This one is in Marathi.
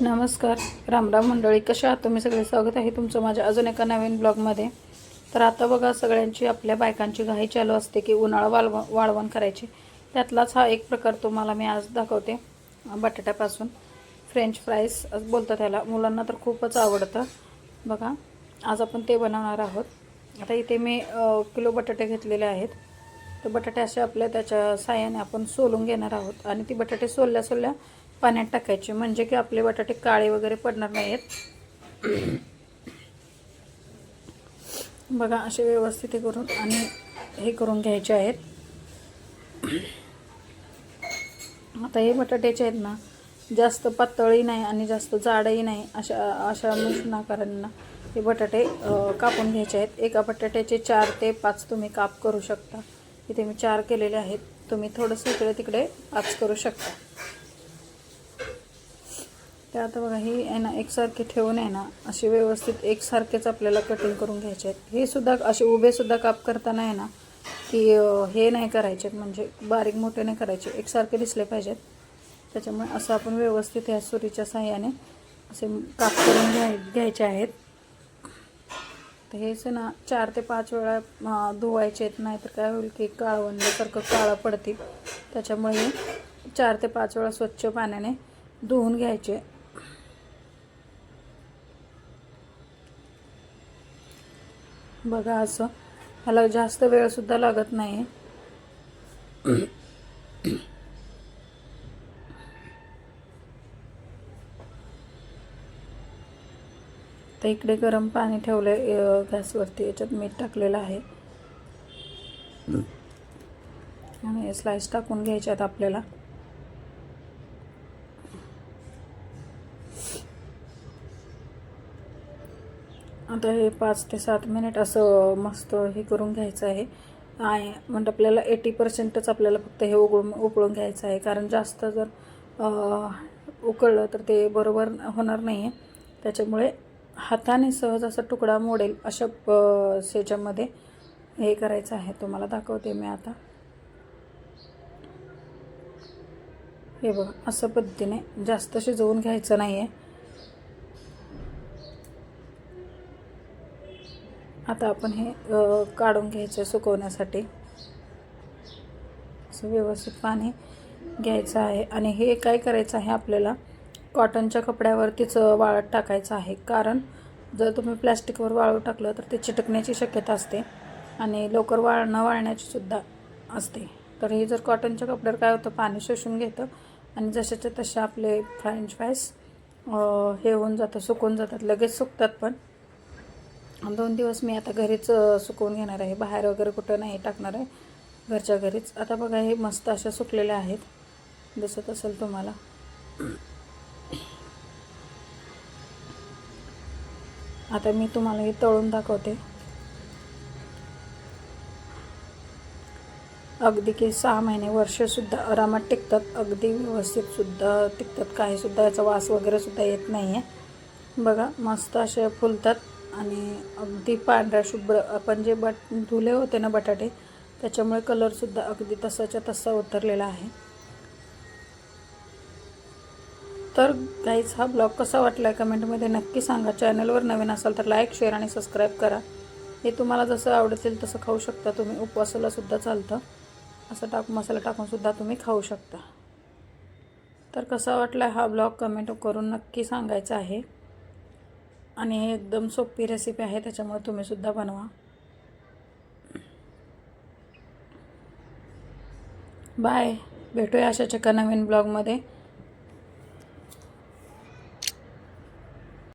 नमस्कार. रामराम मंडळी कशा आहात? तुम्ही सगळे स्वागत आहे तुमचं माझ्या अजून एका नवीन ब्लॉगमध्ये. तर आता बघा सगळ्यांची आपल्या बायकांची घाई चालू असते की उन्हाळा वाळव वाळवण करायची. त्यातलाच हा एक प्रकार तुम्हाला मी आज दाखवते बटाट्यापासून. फ्रेंच फ्राईज बोलतात त्याला. मुलांना तर खूपच आवडतं. बघा आज आपण ते बनवणार आहोत. आता इथे मी किलो बटाटे घेतलेले आहेत. तर बटाटे असे आपल्या त्याच्या साह्याने आपण सोलून घेणार आहोत. आणि ती बटाटे सोलल्या सोलल्या पाण्यात टाकायचे. म्हणजे की आपले बटाटे काळे वगैरे पडणार नाहीत बघा असे व्यवस्थित हे करून आणि हे करून घ्यायचे आहेत. आता हे बटाट्याचे आहेत ना जास्त पातळही नाही आणि जास्त जाडही नाही अशा अशा मिश्रणाकारांना हे बटाटे कापून घ्यायचे आहेत. एका बटाट्याचे चार ते पाच तुम्ही काप करू शकता. इथे मी चार केलेले आहेत. तुम्ही थोडंसं इकडे तिकडे पाच करू शकता. ते आता बघा ही आहे ना एकसारखे ठेवून आहे ना असे व्यवस्थित एकसारखेच आपल्याला कटिंग करून घ्यायचे आहेत. हे सुद्धा असे उभेसुद्धा काप करताना आहे ना की हे नाही करायचे म्हणजे बारीक मोठे नाही करायचे. एकसारखे दिसले पाहिजेत. त्याच्यामुळे असं आपण व्यवस्थित ह्या सुरीच्या साह्याने असे काप करून घ्याय घ्यायचे आहेत. तर हेच ना चार ते पाच वेळा धुवायचे आहेत. नाहीतर काय होईल की काळवणल्यासारखं काळं पडतील. त्याच्यामुळे चार ते पाच वेळा स्वच्छ पाण्याने धुवून घ्यायचे. बघा असं. ह्याला जास्त वेळसुद्धा लागत नाही तर इकडे गरम पाणी ठेवलं गॅसवरती. याच्यात मीठ टाकलेलं आहे. आणि स्लाइस टाकून घ्यायच्यात आपल्याला. आता हे पाच ते सात मिनिट असं मस्त हे करून घ्यायचं आहे. आहे म्हणजे आपल्याला एटी पर्सेंटच आपल्याला फक्त हे उकळून उकळून घ्यायचं आहे. कारण जास्त जर उकळलं तर ते बरोबर होणार नाही आहे त्याच्यामुळे हाताने सहज असा तुकडा मोडेल अशा प हे करायचं आहे. तुम्हाला दाखवते मी आता. हे बघा असं पद्धतीने जास्त शिजवून घ्यायचं नाही आहे आता आपण हे काढून घ्यायचं सुकवण्यासाठी. असं व्यवस्थित पाणी घ्यायचं आहे. आणि हे काय करायचं आहे आपल्याला कॉटनच्या कपड्यावरतीच वाळत टाकायचं आहे. कारण जर तुम्ही प्लॅस्टिकवर वाळू टाकलं तर ते चिटकण्याची शक्यता असते. आणि लवकर वाळ न वाळण्याचीसुद्धा असते. तर हे जर कॉटनच्या कपड्यावर काय होतं पाणी शोषून घेतं. आणि जशाच्या तसे आपले फ्रेंच फ्राईज हे होऊन जातं सुकून जातात. लगेच सुकतात पण. दोन दिवस मी आता घरीच सुकवून घेणार आहे. बाहेर वगैरे कुठं नाही टाकणार आहे घरच्या घरीच. आता बघा हे मस्त अशा सुकलेल्या आहेत. दिसत असेल तुम्हाला. आता मी तुम्हाला हे तळून दाखवते. अगदी की सहा महिने वर्षसुद्धा आरामात टिकतात. अगदी व्यवस्थितसुद्धा टिकतात. काहीसुद्धा याचा वास वगैरेसुद्धा येत नाही आहे बघा मस्त असे फुलतात. आणि अगदी पांढरा शुभ्र आपण जे बट धुले होते ना बटाटे त्याच्यामुळे कलरसुद्धा अगदी तसाच्या तसा उतरलेला आहे. तर गाईज हा ब्लॉग कसा वाटला आहे कमेंटमध्ये नक्की सांगा. चॅनलवर नवीन असाल तर लाईक शेअर आणि सबस्क्राईब करा. हे तुम्हाला जसं आवडतील तसं खाऊ शकता तुम्ही. उपवासालासुद्धा चालतं. असं टाक मसाला टाकूनसुद्धा तुम्ही खाऊ शकता. तर कसा वाटला हा ब्लॉग कमेंट करून नक्की सांगायचा आहे. आणि हे एकदम सोपी रेसिपी आहे त्याच्यामुळे तुम्हीसुद्धा बनवा. बाय भेटूया अशाच एका नवीन ब्लॉगमध्ये